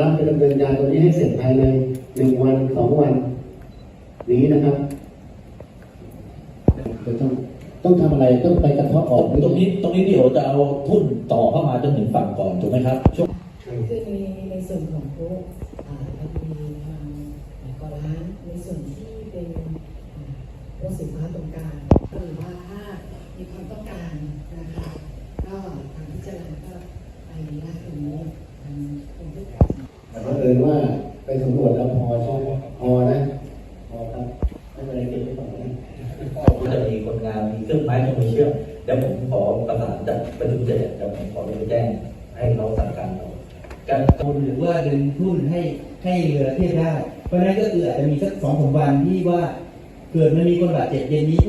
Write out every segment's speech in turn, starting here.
รับจะดำเนินการตัวนี้ให้เสร็จภายในหนึ่งวันสองวัน นี้นะครับจะต้องต้องทำอะไรต้องไปกระเทาะออกหรือตรงนี้ตรงนี้เดี๋ยวจะเอาทุ่นต่อเข้ามาจนถึงฝั่งก่อนถูกไหมครับช่วงคือในในส่วนของพวกอ่าเรามีทางก่อร้านในส่วนที่เป็นอ่าพวกสินค้าตรงกลางหรือว่าถ้ามีความต้องการนะคะก็ทางพิจารณาก็ไปลากตรงนี้ทางกรมที่การ แต่เพราะเอิ ญว่าไปสำรวจแล้วพอใช่ไหมพอนะพอครับไม่เป็นไรเก็บไว้ก่อนนะก็จะมีคนงานมีเครื่องไม้เครื่องมือเชื่อมเดี๋ยวผมขอประสานจากประชุมเสร็จเดี๋ยวผมขอไปแจ้งให้เราสั่งการเราการทุนหรือว่าดึงทุนให้ให้เรือเทียบได้ เพราะฉะนั้นก็คืออาจจะมีสักสองสามวันที่ว่าเกิดมันมีคนบาดเจ็บเย็นนี้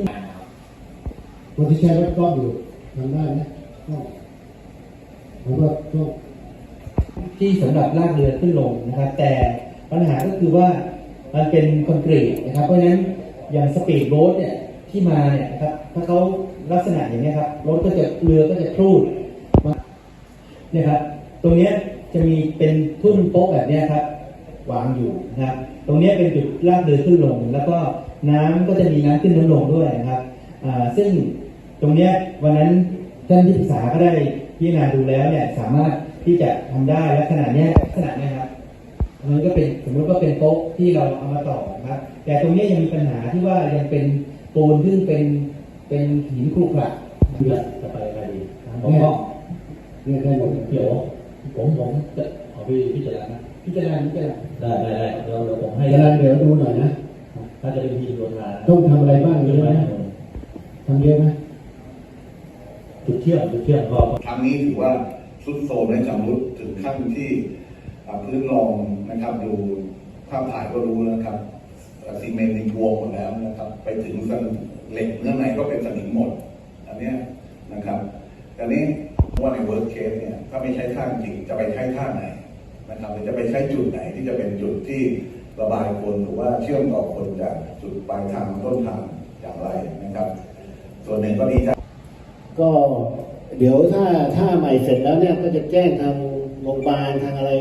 คนที่ใช้รถกล้องอยู่ทำได้นะกล้องผมว่าก็ ที่สำหรับลากเรือขึ้นลงนะครับ แต่ปัญหาก็คือว่ามันเป็นคอนกรีตนะครับ เพราะฉะนั้นอย่างสปีดโบ๊ทเนี่ยที่มาเนี่ยนะครับถ้าเขาลักษณะอย่างนี้ครับรถก็จะเรือก็จะครูดมาเนี่ยครับตรงนี้จะมีเป็นทุ่นโป๊ะแบบนี้ครับวางอยู่นะครับ ตรงนี้เป็นจุดลากเรือขึ้นลง แล้วก็น้ำก็จะมีน้ำขึ้นน้ำลงด้วยนะครับซึ่งตรงนี้วันนั้นท่านที่ปรึกษาก็ได้พิจารณาดูแล้วเนี่ยสามารถ ที่จะทำได้และขนาดเนี้ยขนาดเนี้ยครับมันก็เป็นสมมติว่าเป็นโต๊ะที่เราเอามาต่อนะครับ แต่ตรงนี้ยังมีปัญหาที่ว่ายังเป็นปูนซึ่งเป็นเป็นหินครุขระเพื่อจะไปอะไรดีผมก็เนี่ยได้หมดเดี๋ยวผมผมจะเอาไปพิจารณาพิจารณาพิจารณาได้ได้ได้เดี๋ยวเดี๋ยวผมให้เวลาเดี๋ยวดูหน่อยนะถ้าจะเป็นทีมโยธาต้องทำอะไรบ้างเยเรื่อะองไหมไหมทำเยอะไหมจุดเชื่อมจุดเชื่อมก็ครั้งนี้ถือว่า ทรุดโทรมและชำรุดถึงขั้นที่พื้นรองนะครับดูภาพถ่ายก็รู้นะครับซีเมนต์นี่บวมหมดแล้วนะครับ ไปถึงสนเหล็กเนื้อในก็เป็นสนิมหมด อันนี้นะครับอันนี้ว่าในเวิร์ c เคสเนี่ยถ้าไม่ใช้ท่าจริงจะไปใช้ท่าไหนนะครับหรือจะไปใช้จุดไหนที่จะเป็นจุดที่ระบายคนหรือว่าเชื่อมต่อคนจากจุดปลายทางต้นทางอย่างไรนะครับ ส่วนหนึ่งก็ดีใจก็ เดี๋ยวถ้าถ้าใหม่เสร็จแล้วเนี่ยก็จะแจ้งทางโรงพยาบาลทางอะไร